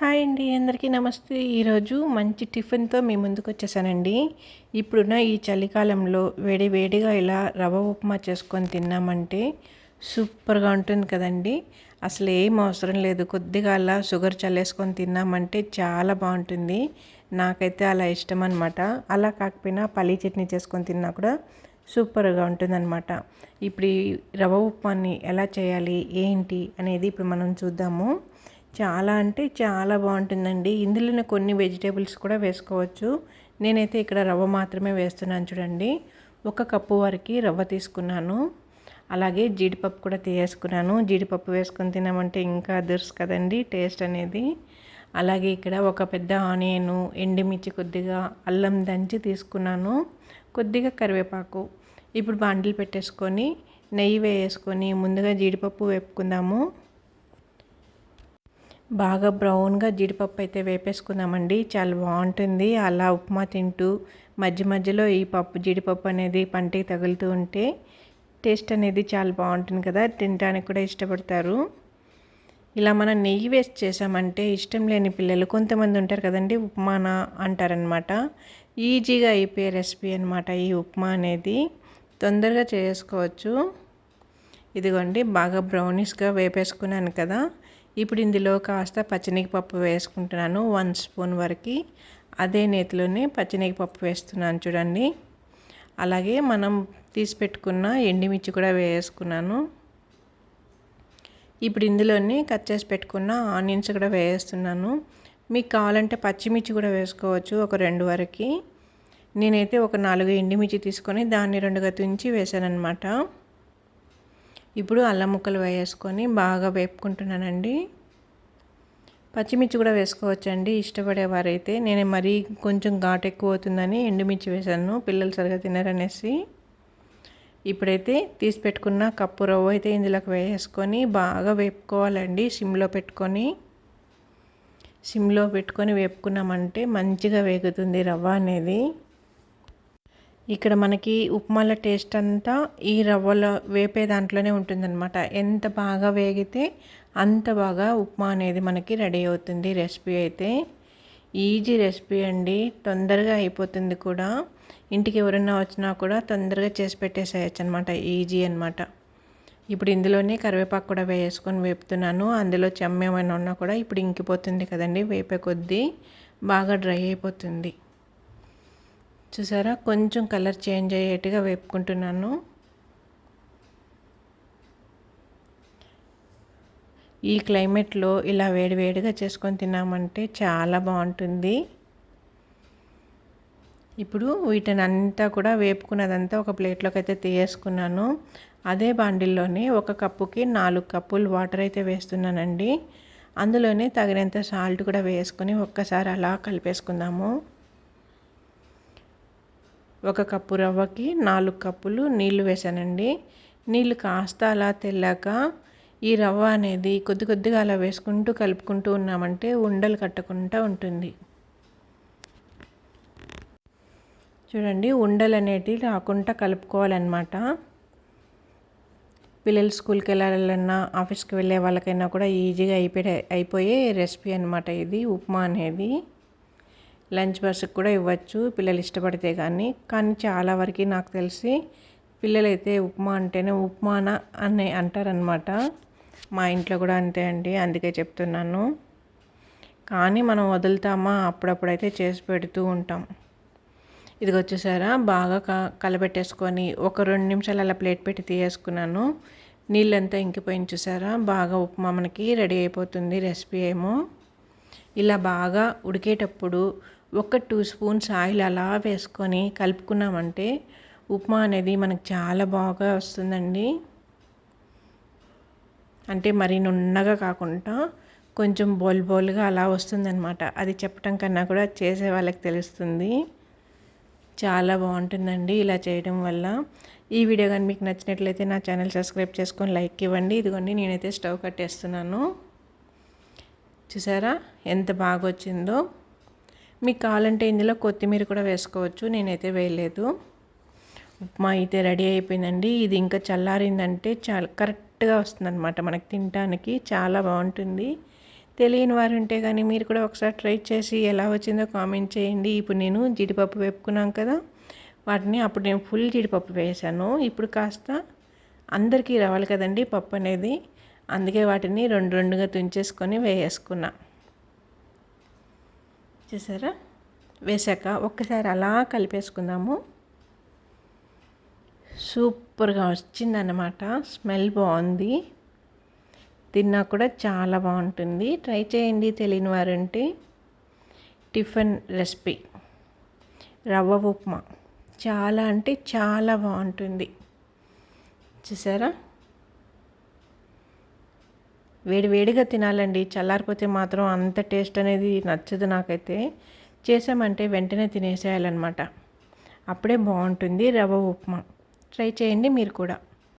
Hi అండి అందరికీ నమస్తే. ఈరోజు మంచి టిఫిన్తో మీ ముందుకు వచ్చేసానండి. ఇప్పుడున్న ఈ చలికాలంలో వేడి వేడిగా ఇలా రవ్వ ఉప్మా చేసుకొని తిన్నామంటే సూపర్గా ఉంటుంది కదండి. అసలు ఏం అవసరం లేదు. కొద్దిగా అలా షుగర్ చల్లేసుకొని తిన్నామంటే చాలా బాగుంటుంది. నాకైతే అలా ఇష్టం అనమాట అలా కాకపోయినా పల్లీ చట్నీ చేసుకొని తిన్నా కూడా సూపర్గా ఉంటుందన్నమాట. ఇప్పుడు ఈ రవ్వ ఉప్మాని ఎలా చేయాలి ఏంటి అనేది ఇప్పుడు మనం చూద్దాము. చాలా అంటే చాలా బాగుంటుందండి. ఇందులోనే కొన్ని వెజిటేబుల్స్ కూడా వేసుకోవచ్చు. నేనైతే ఇక్కడ రవ్వ మాత్రమే వేస్తున్నాను చూడండి. ఒక కప్పు వరకు రవ్వ తీసుకున్నాను. అలాగే జీడిపప్పు కూడా తీసేసుకున్నాను. జీడిపప్పు వేసుకొని తినామంటే ఇంకా అదర్స్ కదండి టేస్ట్ అనేది. అలాగే ఇక్కడ ఒక పెద్ద ఆనియను ఎండుమిర్చి కొద్దిగా అల్లం దంచి తీసుకున్నాను. కొద్దిగా కరివేపాకు. ఇప్పుడు బాండిల్ పెట్టేసుకొని నెయ్యి వేసుకొని ముందుగా జీడిపప్పు వేపుకుందాము. బాగా బ్రౌన్గా జీడిపప్పు అయితే వేపేసుకున్నామండి చాలా బాగుంటుంది. అలా ఉప్మా తింటూ మధ్య మధ్యలో ఈ పప్పు జీడిపప్పు అనేది పంటికి తగులుతూ ఉంటే టేస్ట్ అనేది చాలా బాగుంటుంది కదా. తినడానికి కూడా ఇష్టపడతారు. ఇలా మనం నెయ్యి వేస్ట్ చేసామంటే ఇష్టం లేని పిల్లలు కొంతమంది ఉంటారు కదండి ఉప్మానా అంటారనమాట. ఈజీగా అయిపోయే రెసిపీ అనమాట ఈ ఉప్మా అనేది. తొందరగా చేసుకోవచ్చు. ఇదిగోండి బాగా బ్రౌనీస్గా వేపేసుకున్నాను కదా. ఇప్పుడు ఇందులో కాస్త పచ్చనిగపప్పు వేసుకుంటున్నాను వన్ స్పూన్ వరకు. అదే నేతిలోనే పచ్చనిగపప్పు వేస్తున్నాను చూడండి. అలాగే మనం తీసి పెట్టుకున్న ఎండిమిర్చి కూడా వేసుకున్నాను. ఇప్పుడు ఇందులోనే కట్ చేసి పెట్టుకున్న ఆనియన్స్ కూడా వేస్తున్నాను. మీకు కావాలంటే పచ్చిమిర్చి కూడా వేసుకోవచ్చు ఒక రెండు వరకు. నేనైతే ఒక నాలుగు ఎండిమిర్చి తీసుకొని దాన్ని రెండుగా తుంచి అనమాట ఇప్పుడు అల్లం ముక్కలు వేసుకొని బాగా వేపుకుంటున్నానండి. పచ్చిమిర్చి కూడా వేసుకోవచ్చండి ఇష్టపడేవారైతే నేను మరీ కొంచెం ఘాటు ఎక్కువ అవుతుందని ఎండుమిర్చి వేశాను పిల్లలు సరిగా తినరనేసి. ఇప్పుడైతే తీసి పెట్టుకున్న కప్పు రవ్వ అయితే ఇందులోకి వేసుకొని బాగా వేపుకోవాలండి సిమ్లో పెట్టుకొని. సిమ్లో పెట్టుకొని వేపుకున్నామంటే మంచిగా వేగుతుంది రవ్వ అనేది. ఇక్కడ మనకి ఉప్మాల టేస్ట్ అంతా ఈ రవ్వలో వేపే దాంట్లోనే ఉంటుందన్నమాట. ఎంత బాగా వేగితే అంత బాగా ఉప్మా అనేది మనకి రెడీ అవుతుంది రెసిపీ అయితే. ఈజీ రెసిపీ అండి. తొందరగా అయిపోతుంది కూడా. ఇంటికి ఎవరైనా వచ్చినా కూడా తొందరగా చేసి పెట్టేసేయచ్చు అనమాట ఈజీ అనమాట ఇప్పుడు ఇందులోనే కరివేపాకు కూడా వేసుకొని వేపుతున్నాను. అందులో చెమ్మ ఏమైనా ఉన్నా కూడా ఇప్పుడు ఇంకిపోతుంది కదండి. వేపే కొద్దీ బాగా డ్రై అయిపోతుంది. చూసారా? కొంచెం కలర్ చేంజ్ అయ్యేట్టుగా వేపుకుంటున్నాను. ఈ క్లైమేట్లో ఇలా వేడివేడిగా చేసుకొని తిన్నామంటే చాలా బాగుంటుంది. ఇప్పుడు వీటిని అంతా కూడా వేపుకున్నదంతా ఒక ప్లేట్లోకి అయితే తీయేసుకున్నాను. అదే బాండిల్లోనే ఒక కప్పుకి నాలుగు కప్పులు వాటర్ అయితే వేస్తున్నానండి. అందులోనే తగినంత సాల్ట్ కూడా వేసుకొని ఒక్కసారి అలా కలిపేసుకుందాము. ఒక కప్పు రవ్వకి నాలుగు కప్పులు నీళ్ళు వేసానండి నీళ్ళు కాస్త అలా తెల్లాక ఈ రవ్వ అనేది కొద్ది కొద్దిగా అలా వేసుకుంటూ కలుపుకుంటూ ఉన్నామంటే ఉండలు కట్టకుండా ఉంటుంది. చూడండి ఉండలు అనేటివి రాకుండా కలుపుకోవాలన్నమాట. పిల్లలు స్కూల్కి వెళ్ళాలన్నా ఆఫీస్కి వెళ్ళే వాళ్ళకైనా కూడా ఈజీగా అయిపోయే అయిపోయే రెసిపీ అనమాట ఇది ఉప్మా అనేది. లంచ్ బాక్స్కి కూడా ఇవ్వచ్చు పిల్లలు ఇష్టపడితే కానీ కానీ చాలా వరకు నాకు తెలిసి పిల్లలైతే ఉప్మా అంటేనే ఉప్మానా అని అంటారనమాట మా ఇంట్లో కూడా అంతే అండి అందుకే చెప్తున్నాను. కానీ మనం వదులుతామా? అప్పుడప్పుడైతే చేసి పెడుతూ ఉంటాం. ఇది వచ్చేసారా బాగా క కలబెట్టేసుకొని ఒక రెండు నిమిషాలు అలా ప్లేట్ పెట్టి తీసేసుకున్నాను నీళ్ళంతా ఇంకిపోయిన చూసారా? బాగా ఉప్మా మనకి రెడీ అయిపోతుంది రెసిపీ ఏమో. ఇలా బాగా ఉడికేటప్పుడు ఒక టూ స్పూన్స్ ఆయిల్ అలా వేసుకొని కలుపుకున్నామంటే ఉప్మా అనేది మనకు చాలా బాగా వస్తుందండి. అంటే మరి నున్నగా కాకుండా కొంచెం బోల్ బోల్గా అలా వస్తుందన్నమాట. అది చెప్పటం కన్నా కూడా చేసే వాళ్ళకి తెలుస్తుంది. చాలా బాగుంటుందండి ఇలా చేయడం వల్ల. ఈ వీడియో కానీ మీకు నచ్చినట్లయితే నా ఛానల్ సబ్స్క్రైబ్ చేసుకొని లైక్ ఇవ్వండి. ఇదిగోండి నేనైతే స్టవ్ కట్టేస్తున్నాను. చూసారా? ఎంత బాగా వచ్చిందో మీకు కావాలంటే ఇందులో కొత్తిమీర కూడా వేసుకోవచ్చు నేనైతే వేయలేదు. ఉప్మా అయితే రెడీ అయిపోయిందండి. ఇది ఇంకా చల్లారిందంటే చాలా కరెక్ట్గా వస్తుందన్నమాట మనకి తినడానికి చాలా బాగుంటుంది. తెలియని వారు ఉంటే కానీ మీరు కూడా ఒకసారి ట్రై చేసి ఎలా వచ్చిందో కామెంట్ చేయండి. ఇప్పుడు నేను జీడిపప్పు వేపుకున్నాం కదా వాటిని అప్పుడు నేను ఫుల్ జీడిపప్పు వేసాను. ఇప్పుడు కాస్త అందరికీ రావాలి కదండి పప్పు అనేది అందుకే వాటిని రెండు రెండుగా తుంచేసుకొని వేసేసుకున్నా చూసారా? వేసాక ఒక్కసారి అలా కలిపేసుకుందాము. సూపర్గా వచ్చిందన్నమాట. స్మెల్ బాగుంది. తిన్నా కూడా చాలా బాగుంటుంది. ట్రై చేయండి తెలియని వారంటే. Tiffin recipe. రవ్వ ఉప్మా. చాలా అంటే చాలా బాగుంటుంది. చూసారా? వేడి వేడిగా తినాలండి. చల్లారిపోతే మాత్రం అంత టేస్ట్ అనేది నచ్చదు నాకైతే. చేసామంటే వెంటనే తినేసేయాలన్నమాట. అప్పుడే బాగుంటుంది రవ్వ ఉప్మా. ట్రై చేయండి మీరు కూడా.